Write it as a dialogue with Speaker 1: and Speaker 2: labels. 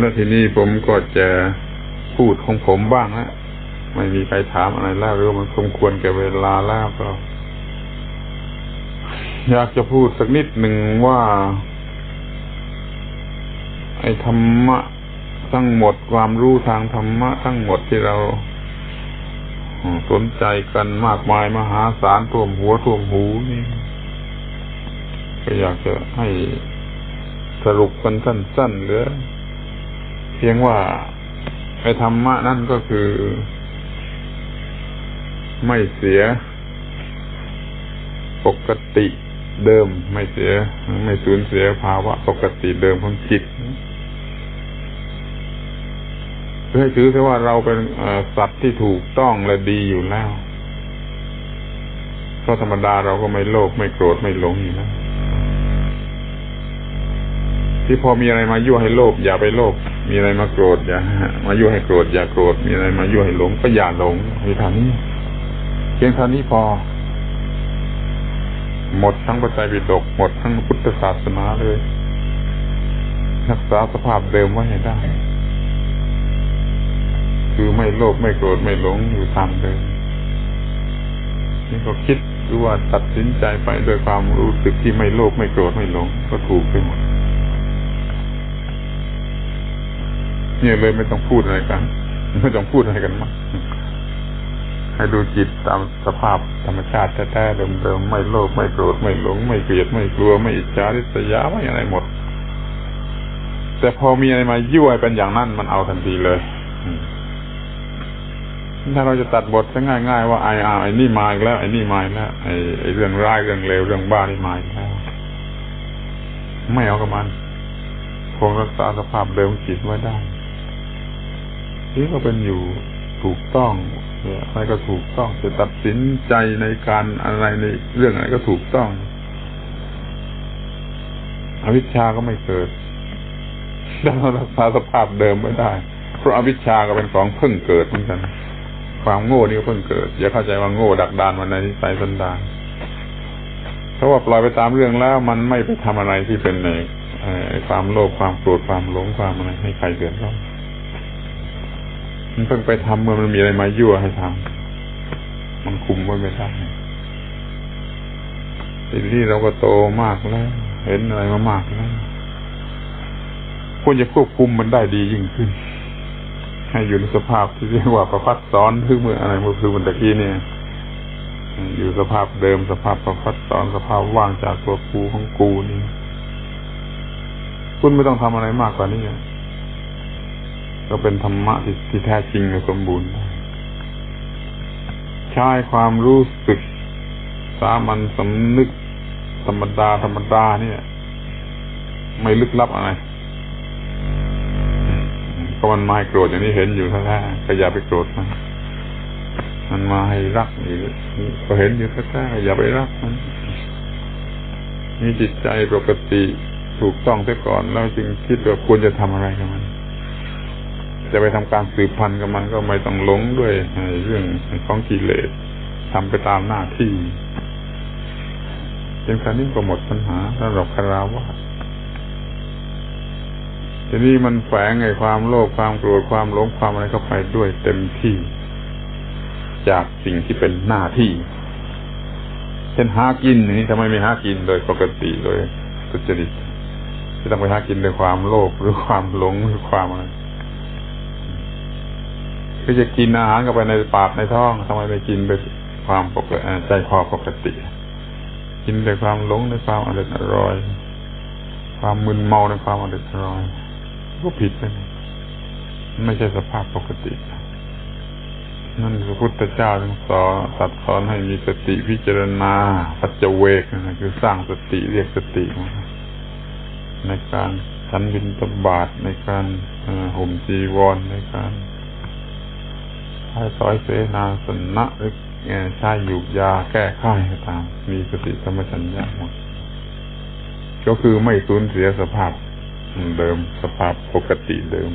Speaker 1: แล้วทีนี้ผมก็จะพูดของผมบ้างนะไม่มีใครถามอะไรแล้วหรือมันสมควรแก่เวลาแล้วก็ อยากจะพูดสักนิดหนึ่งว่า ไอ้ธรรมะทั้งหมดความรู้ทางธรรมะทั้งหมดที่เราสนใจกันมากมายมหาศาลท่วมหัวท่วมหูนี่ก็อยากจะให้สรุปกันสั้นๆเหลือ เพียงว่าไอ้ธรรมะนั่นก็คือ ไม่เสียปกติเดิมไม่เสีย ไม่สูญเสียภาวะปกติเดิมของจิตเพื่อให้ถือซะว่าเราเป็นสัตว์ที่ถูกต้องและดีอยู่แล้วเพราะธรรมดาเราก็ไม่โลภไม่โกรธไม่หลงอยู่แล้วที่พอมีอะไรมายั่วให้โลภอย่าไปโลภ มีอะไรมาโกรธอย่ามายั่ให้โกรธอย่าโกรธมีอะไรมายั่ให้หลงก็อย่าหลงมีเท่านี้เพียงเท่านี้พอ หมดทั้งปัจจัยปิฎกหมดทั้งพุทธศาสนาเลยรักษาสภาพเดิมไว้ให้ได้ คือไม่โลภไม่โกรธไม่หลงอยู่ตามเดิมนี่ก็คิดหรือว่าตัดสินใจไปโดยความรู้สึกที่ไม่โลภไม่โกรธไม่หลง ก็ถูกไปหมด เนี่ยเลยไม่ต้องพูดอะไรกัน ไม่ต้องพูดอะไรกันมากให้ดูจิตตามสภาพธรรมชาติแท้ๆเดิมๆไม่โลภไม่โกรธไม่หลง ไม่เกลียดไม่กลัวไม่อิจฉาริษยาไม่อะไรหมด แต่พอมีอะไรมายั่วเป็นอย่างนั้นมันเอาทันทีเลยถ้าเราจะตัดบทจะง่าย ๆ ว่าไอ้อาไอ้นี่มาอีกแล้วไอ้นี่มาอีกแล้วไอ้ไอ้เรื่องร้ายเรื่องเลวเรื่องบ้านี่มาอีกแล้วไม่เอากับมันคงรักษาสภาพเดิมจิตไว้ได้ นี่ก็เป็นอยู่ถูกต้องอะไรก็ถูกต้องจะตัดสินใจในการอะไรในเรื่องอะไรก็ถูกต้อง อวิชชาก็ไม่เกิดถ้าเรารักษาสภาพเดิมไม่ได้ เพราะอวิชชาก็เป็นของเพิ่งเกิดเหมือนกัน ความโง่นี่ก็เพิ่งเกิด อย่าเข้าใจว่าโง่ดักดานมันในนิสัยสันดานเพราะว่าปล่อยไปตามเรื่องแล้ว มันไม่ไปทำอะไรที่เป็นในความโลภความโกรธความหลงความอะไรให้ใครเดือดร้อน มันเพิ่งไปทำเมื่อมันมีอะไรมายั่วให้ทำมันคุมไว้ไม่ได้ทีนี้เราก็โตมากแล้ว เห็นอะไรมามากแล้วควรจะควบคุมมันได้ดียิ่งขึ้น ให้อยู่ในสภาพที่เรียกว่าประพัดสอนคือเมื่ออะไรเมื่อคือมันตะกี้เนี่ย อยู่สภาพเดิมสภาพประพัดสอนสภาพว่างจากตัวกูของกูนี่ คุณไม่ต้องทำอะไรมากกว่านี้ ก็เป็นธรรมะที่ทแท้จริงและสมบูรณ์ ใช้ความรู้สึก สามัญสำนึก ธรรมดาธรรมดาเนี่ย ไม่ลึกลับอะไรก็มันมาให้โกรธอย่างนี้เห็นอยู่แท้ๆก็อย่าไปโกรธมันมันมาให้รักนี่ก็เห็นอยู่แท้ๆอย่าไปรักมันมีจิตใจปกติถูกต้องเสียก่อนแล้วจึงคิดว่าควรจะทำอะไรกับมัน จะไปทำการสืบพันธุ์กับมันก็ไม่ต้องหลงด้วยเรื่องของกิเลสทำไปตามหน้าที่เพียงแค่นี้ก็หมดปัญหาสำหรับคาราวะทีนี้มันแฝงไอ้ความโลภความโกรธความหลงความอะไรเข้าไปด้วยเต็มที่ จากสิ่งที่เป็นหน้าที่ เช่นหากินนี่ทำไมไม่หากินโดยปกติโดยสุจริตที่ต้องไปหากินด้วยความโลภหรือความหลงหรือความอะไร คือจะกินอาหารเข้าไปในปากในท้องทำไมไม่กินด้วยความปกติใจพอปกติ กินด้วยความหลงในความอร่อยอร่อย ความมึนเมาในความอร่อยอร่อยก็ผิดไปไม่ใช่สภาพปกตินั่นพระพุทธเจ้าจึงสอนตัดสอนให้มีสติพิจารณาปัจเจเวกนะคือสร้างสติเรียกสติ ในการฉันบินตบาทในการห่มจีวรในการ ช้สอยเสนาสนะหรือใช้หยูกยาแก้ไข้ก็ตาม มีสติธรรมชัญญาหมดก็คือไม่สูญเสียสภาพเดิมสภาพปกติเดิม